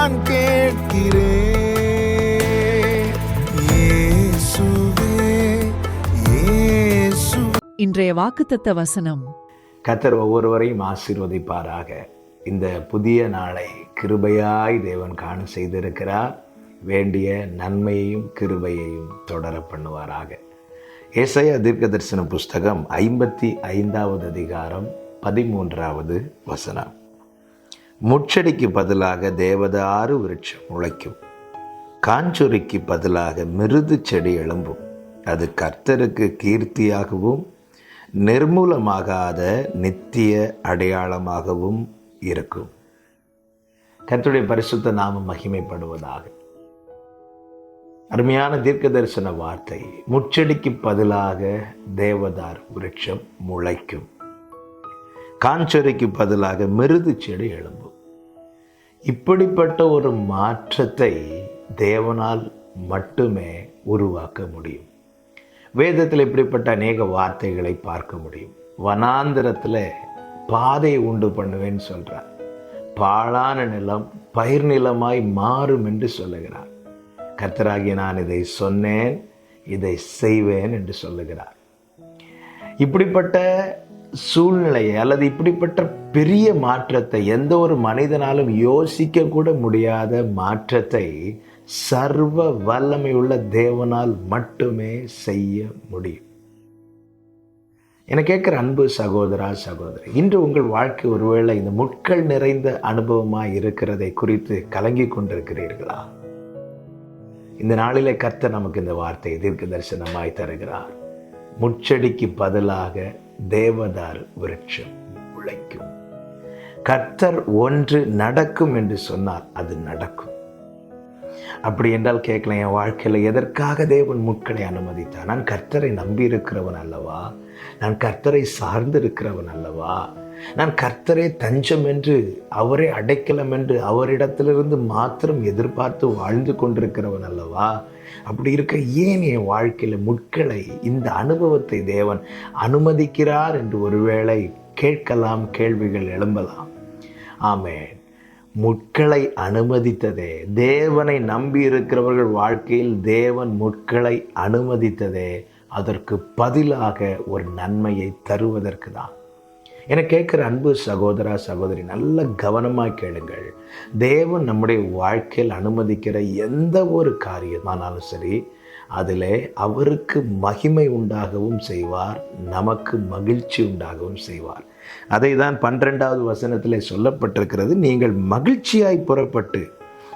தான் கேட்கிறேன். இயேசுவே இயேசு. இன்றைய வாக்குத்தத்த வசனம். கத்தர் ஒவ்வொருவரையும் ஆசீர்வதிப்பாராக. இந்த புதிய நாளை கிருபையாய் தேவன் காண செய்திருக்கிறார். வேண்டிய நன்மையையும் கிருபையையும் தொடர பண்ணுவாராக. ஏசாயா தீர்க்க தரிசன புஸ்தகம் ஐம்பத்தி ஐந்தாவது அதிகாரம் பதிமூன்றாவது வசனம். முச்சடிக்கு பதிலாக தேவதாறு விருட்சம் முளைக்கும். காஞ்சொரிக்கு பதிலாக மிருது செடி எழும்பும். அது கர்த்தருக்கு கீர்த்தியாகவும் நிர்மூலமாகாத நித்திய அடையாளமாகவும் இருக்கும். கர்த்தருடைய பரிசுத்த நாமம் மகிமைப்படுவதாக. அருமையான தீர்க்க தரிசன வார்த்தை. முச்செடிக்கு பதிலாக தேவதார் விருட்சம் முளைக்கும். காஞ்சொரிக்கு பதிலாக மிருது செடி எழும்பும். இப்படிப்பட்ட ஒரு மாற்றத்தை தேவனால் மட்டுமே உருவாக்க முடியும். வேதத்தில் இப்படிப்பட்ட அநேக வார்த்தைகளை பார்க்க முடியும். வனாந்திரத்தில் பாதையை உண்டு பண்ணுவேன்னு சொல்கிறார் பாழான நிலம் பயிர் நிலமாய் மாறும் என்று சொல்லுகிறார். கத்தராகி நான் இதை சொன்னேன் இதை செய்வேன் என்று சொல்லுகிறார். இப்படிப்பட்ட சூழ்நிலையை அல்லது இப்படிப்பட்ட பெரிய மாற்றத்தை எந்த ஒரு மனிதனாலும் யோசிக்க கூட முடியாத மாற்றத்தை சர்வ வல்லமையுள்ள தேவனால் மட்டுமே செய்ய முடியும். என கேட்குற அன்பு சகோதரா சகோதரி இன்று உங்கள் வாழ்க்கை ஒருவேளை இந்த முட்கள் நிறைந்த அனுபவமாக இருக்கிறதை குறித்து கலங்கி கொண்டிருக்கிறீர்களா? இந்த நாளிலே கர்த்தர் நமக்கு இந்த வார்த்தை தீர்க்க தரிசனமாய் தருகிறார். முச்சடிக்கு பதிலாக தேவதார் விருட்சம் உழைக்கும். கர்த்தர் ஒன்று நடக்கும் என்று சொன்னால் அது நடக்கும். அப்படி என்றால் கேட்கலாம் என் வாழ்க்கையில் எதற்காக தேவன் முட்களை அனுமதித்தார்? நான் கர்த்தரை நம்பி இருக்கிறவன் அல்லவா? நான் கர்த்தரை சார்ந்து இருக்கிறவன் அல்லவா? நான் கர்த்தரே தஞ்சம் என்று அவரே அடைக்கலம் என்று அவரிடத்திலிருந்து மாத்திரம் எதிர்பார்த்து வாழ்ந்து கொண்டிருக்கிறவன் அல்லவா? அப்படி இருக்க ஏன் என் வாழ்க்கையில் முட்களை இந்த அனுபவத்தை தேவன் அனுமதிக்கிறார் என்று ஒருவேளை கேட்கலாம் கேள்விகள் எழும்பலாம். ஆமென். முட்களை அனுமதித்ததே. தேவனை நம்பி இருக்கிறவர்கள் வாழ்க்கையில் தேவன் முட்களை அனுமதித்ததே. அதற்கு பதிலாக ஒரு நன்மையை தருவதற்கு தான். என கேட்குற அன்பு சகோதரா சகோதரி நல்ல கவனமாக கேளுங்கள். தேவன் நம்முடைய வாழ்க்கையில் அனுமதிக்கிற எந்த ஒரு காரியமானாலும் சரி அதில் அவருக்கு மகிமை உண்டாகவும் செய்வார் நமக்கு மகிழ்ச்சி உண்டாகவும் செய்வார். அதை தான் பன்னிரெண்டாவது வசனத்தில் சொல்லப்பட்டிருக்கிறது. நீங்கள் மகிழ்ச்சியாய் புறப்பட்டு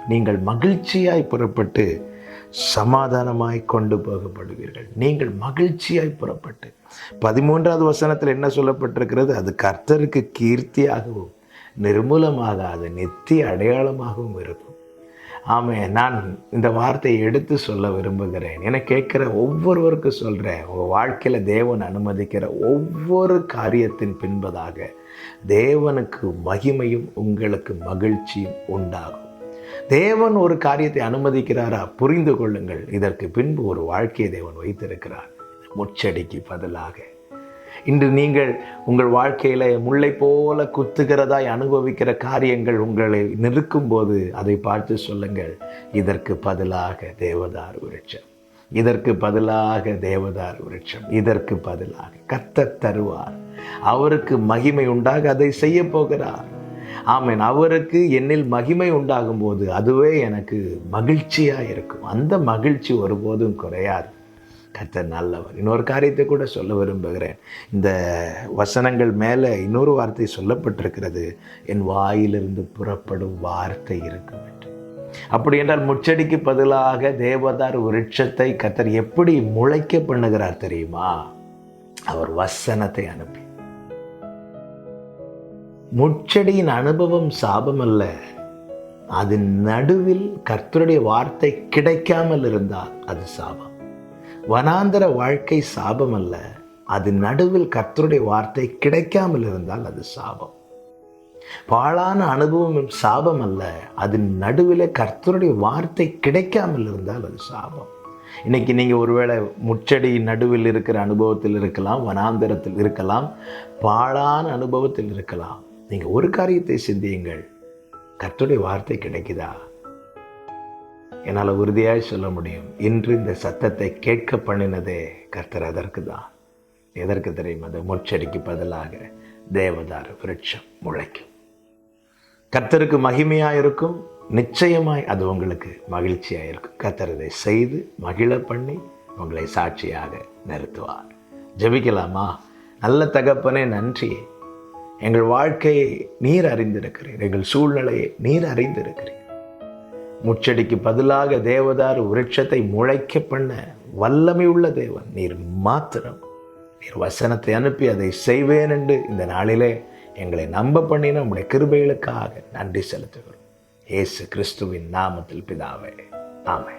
நீங்கள் மகிழ்ச்சியாய் புறப்பட்டு சமாதானமாய் கொண்டு போகப்படுவீர்கள். நீங்கள் மகிழ்ச்சியாய் புறப்பட்டு. பதிமூன்றாவது வசனத்தில் என்ன சொல்லப்பட்டிருக்கிறது? அது கர்த்தருக்கு கீர்த்தியாகவும் நிர்மூலமாக அது நித்திய அடையாளமாகவும் இருக்கும். ஆமே நான் இந்த வார்த்தையை எடுத்து சொல்ல விரும்புகிறேன். என கேட்குற ஒவ்வொருவருக்கும் சொல்கிறேன் உங்கள் வாழ்க்கையில் தேவன் அனுமதிக்கிற ஒவ்வொரு காரியத்தின் பின்பதாக தேவனுக்கு மகிமையும் உங்களுக்கு மகிழ்ச்சியும் உண்டாகும். தேவன் ஒரு காரியத்தை அனுமதிக்கிறாரா? புரிந்து கொள்ளுங்கள். இதற்கு பின்பு ஒரு வாழ்க்கையை தேவன் வைத்திருக்கிறார். முச்சடிக்கு பதிலாக. இன்று நீங்கள் உங்கள் வாழ்க்கையில் முல்லை போல குத்துகிறதாய் அனுபவிக்கிற காரியங்கள் உங்களை நிற்கும்போது அதை பார்த்து சொல்லுங்கள். இதற்கு பதிலாக தேவதார் விருட்சம். இதற்கு பதிலாக தேவதார் விருட்சம். இதற்கு பதிலாக கத்த தருவார். அவருக்கு மகிமை உண்டாக அதை செய்ய போகிறார். ஆமேன். அவருக்கு என்னில் மகிமை உண்டாகும் போது அதுவே எனக்கு மகிழ்ச்சியாக இருக்கும். அந்த மகிழ்ச்சி ஒருபோதும் குறையாது. கர்த்தர் நல்லவர். இன்னொரு காரியத்தை கூட சொல்ல விரும்புகிறேன். இந்த வசனங்கள் மேலே இன்னொரு வார்த்தை சொல்லப்பட்டிருக்கிறது. என் வாயிலிருந்து புறப்படும் வார்த்தை இருக்கும் என்று. அப்படி என்றால் முச்சடிக்கு பதிலாக தேவதார் விருட்சத்தை கத்தர் எப்படி முளைக்க பண்ணுகிறார் தெரியுமா? அவர் வசனத்தை அனுப்பி. முச்செடியின் அனுபவம் சாபம் அல்ல அதன் நடுவில் கர்த்தருடைய வார்த்தை கிடைக்காமல் இருந்தால் அது சாபம். வனாந்தர வாழ்க்கை சாபம் அல்ல அது நடுவில் கர்த்தருடைய வார்த்தை கிடைக்காமல் இருந்தால் அது சாபம். பாழான அனுபவம் சாபம் அல்ல அதன் நடுவில் கர்த்தருடைய வார்த்தை கிடைக்காமல் இருந்தால் அது சாபம். இன்னைக்கு நீங்கள் ஒருவேளை முச்சடி நடுவில் இருக்கிற அனுபவத்தில் இருக்கலாம் வனாந்தரத்தில் இருக்கலாம் பாழான அனுபவத்தில் இருக்கலாம். நீங்கள் ஒரு காரியத்தை சிந்தியுங்கள். கர்த்துடைய வார்த்தை கிடைக்குதா? என்னால் உறுதியாய் சொல்ல முடியும். இன்று இந்த சத்தத்தை கேட்க பண்ணினதே கர்த்தர் அதற்கு தான். எதற்கு தெரியும்? அந்த முச்சடிக்கு பதிலாக தேவதார் விருட்சம் முளைக்கும். கர்த்தருக்கு மகிமையாக இருக்கும். நிச்சயமாய் அது உங்களுக்கு மகிழ்ச்சியாக இருக்கும். கர்த்தர் இதை செய்து மகிழ பண்ணி உங்களை சாட்சியாக நிறுத்துவார். ஜெபிக்கலாமா? நல்ல தகப்பனே நன்றி எங்கள் வாழ்க்கையை நீர் அறிந்திருக்கிறீர். எங்கள் சூழ்நிலையை நீர் அறிந்திருக்கிறீர். முச்சடிக்கு பதிலாக தேவதார் விருட்சத்தை முளைக்க பண்ண வல்லமை உள்ள தேவன். நீர் மாத்திரம். நீர் வசனத்தை அனுப்பி அதை செய்வேன் என்று இந்த நாளிலே எங்களை நம்ப பண்ணின உங்களுடைய கிருபைகளுக்காக நன்றி செலுத்துகிறோம். இயேசு கிறிஸ்துவின் நாமத்தில் பிதாவே. ஆமை